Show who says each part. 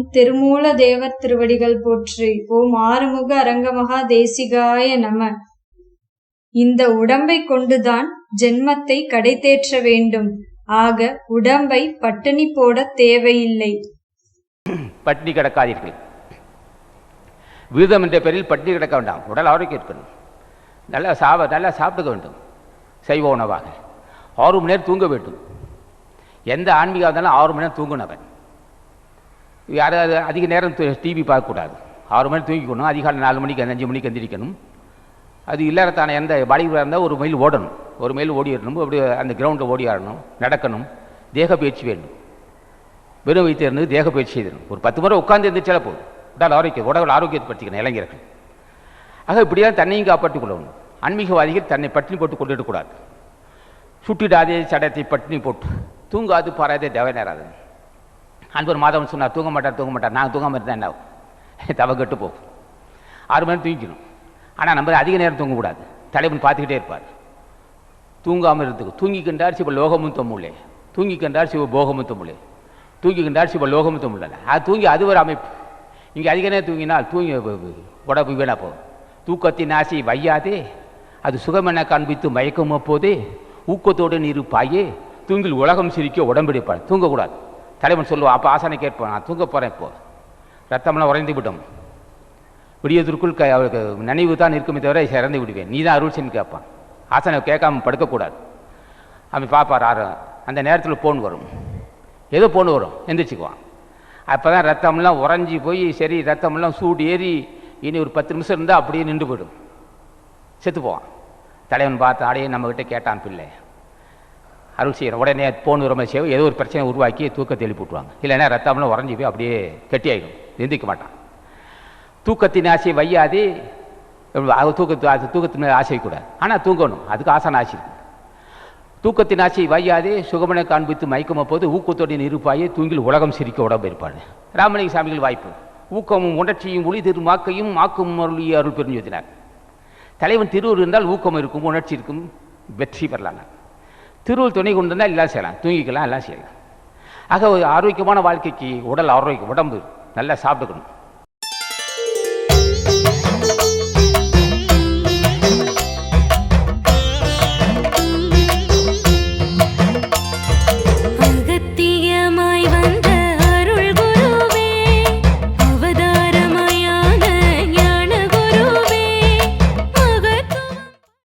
Speaker 1: ஓம் திருமூல தேவர் திருவடிகள் போற்றி. ஓம் ஆறுமுக அரங்கமகா தேசிகாய நம. இந்த உடம்பை கொண்டுதான் ஜென்மத்தை கடைத்தேற்ற வேண்டும். ஆக உடம்பை பட்டினி போட தேவையில்லை.
Speaker 2: பட்டினி கிடக்காதீர்கள். விரதம் என்ற பேரில் பட்டினி கிடக்க வேண்டாம். உடல் ஆரோக்கியம் இருக்கணும். நல்லா சாவ நல்லா சாப்பிட்டுக்க வேண்டும். செய்வ உணவாக. ஆறு மணி நேரம் தூங்க வேண்டும். எந்த ஆன்மீகம் இருந்தாலும் ஆறு மணி நேரம் தூங்கினவன். யாராவது அதிக நேரம் டிவி பார்க்கக்கூடாது. ஆறு மணி தூங்கிக்கணும் அதிகாலை நாலு மணிக்கு அஞ்சு மணிக்கு எந்திரிக்கணும். அது இல்லாதத்தான எந்த பாலிவுடாக இருந்தால் ஒரு மைல் ஓடணும். ஒரு மைல் ஓடிடணும் அப்படி அந்த கிரவுண்டில் ஓடி ஆடணும் நடக்கணும். தேக பயிற்சி வேணும் வெறும் வைத்து இருந்து தேக பயிற்சி செய்யணும் ஒரு பத்து முறை உட்காந்து இருந்துச்சால போதும். உடல் ஆரோக்கியம் உடல் ஆரோக்கியத்தை படுத்திக்கணும் இளைஞர்கள். ஆக இப்படியா தன்னையும் காப்பாற்றிக் கொள்ளணும். ஆன்மீகவாதிகள் தன்னை பட்டினி போட்டு கொண்டுடக்கூடாது சுட்டிடாதே சடத்தை பட்டினி போட்டு. தூங்காது பாராதே தேவை நேராது அன்பர் மாதவன் சொன்னார் தூங்க மாட்டார் தூங்க மாட்டார். நான் தூங்காமல் இருந்தால் என்ன ஆகும்? தவ கெட்டு போகும். ஆறு மணி தூங்கிக்கணும். ஆனால் நம்ம அதிக நேரம் தூங்கக்கூடாது. தலைவன் பார்த்துக்கிட்டே இருப்பார். தூங்காமல் இருந்துக்கு. தூங்கிக்கின்றார் சிவ லோகமும் தொம்முள்ளே. தூங்கிக்கின்றார் சிவ போகமும் தொம்முள்ளே. தூங்கிக்கின்றார் சிவ லோகமும் தொம்முள்ள. அது தூங்கி அது ஒரு அமைப்பு. இங்கே அதிக நேரம் தூங்கினால் தூங்கி உடம்பு வேணா போகும். தூக்கத்தின் ஆசை வையாதே. அது சுகமென காண்பித்து மயக்கும் போதே ஊக்கத்தோடு நீர் பாயே. தூங்கில் உலகம் சிரிக்க உடம்பிடிப்பாள் தூங்கக்கூடாது. தலைவன் சொல்லுவான் அப்போ ஆசானை கேட்பான் நான் தூங்க போகிறேன் இப்போ ரத்தமெல்லாம் உறைந்து விடும். விடியதற்குள் க அவளுக்கு நினைவு தான் இருக்குமே தவிர இறந்து விடுவேன். நீ தான் அருள் செஞ்சு கேட்பான். ஆசனை கேட்காம படுக்கக்கூடாது. அவன் பார்ப்பார் ஆறு அந்த நேரத்தில் போன் வரும். ஏதோ போன் வரும்? எந்திரிச்சுக்குவான். அப்போ தான் ரத்தம்லாம் உறைஞ்சி போய் சரி ரத்தமெல்லாம் சூடு ஏறி இனி ஒரு பத்து நிமிஷம் இருந்தால் அப்படியே நின்று போயிடும் செத்து போவான். தலைவன் பார்த்து ஆடையே நம்மக்கிட்ட கேட்டான் பிள்ளை. அருள் செய்கிறோம் உடனே போன் வர மாதிரி செய்வோம் ஏதோ ஒரு பிரச்சனை உருவாக்கி தூக்கத்தை எழுப்பி விட்டுருவாங்க இல்லைன்னா ரத்தம்லாம் உறைஞ்சி போய் அப்படியே கெட்டியாயிடும். எந்திரிக்க மாட்டான். தூக்கத்தின் ஆசை வையாதே அது தூக்கத்து அது தூக்கத்தின் மேலே ஆசை கூடாது ஆனால் தூங்கணும். அதுக்கு ஆசான ஆசை இருக்கு. தூக்கத்தின் ஆசை வையாதே சுகமனை காண்பித்து மயக்கம போது ஊக்கத்தோடு இருப்பாயே தூங்கில் உலகம் சிரிக்க உடம்பு இருப்பாள் ராமலிங்க சாமிகள் வாய்ப்பு. ஊக்கமும் உணர்ச்சியும் ஒளி திருமாக்கையும் மாக்கும் அருளிய அருள் பெருஞ்சுத்தினார் தலைவன் திருவூர் இருந்தால் ஊக்கம் இருக்கும் உணர்ச்சி இருக்கும் வெற்றி பெறலாம். திருவூர் துணை கொண்டு வந்தால் எல்லாம் செய்யலாம். தூங்கிக்கலாம் எல்லாம் செய்யலாம். ஆக ஒரு ஆரோக்கியமான வாழ்க்கைக்கு உடல் ஆரோக்கியம் உடம்பு நல்லா சாப்பிட்டுக்கணும்.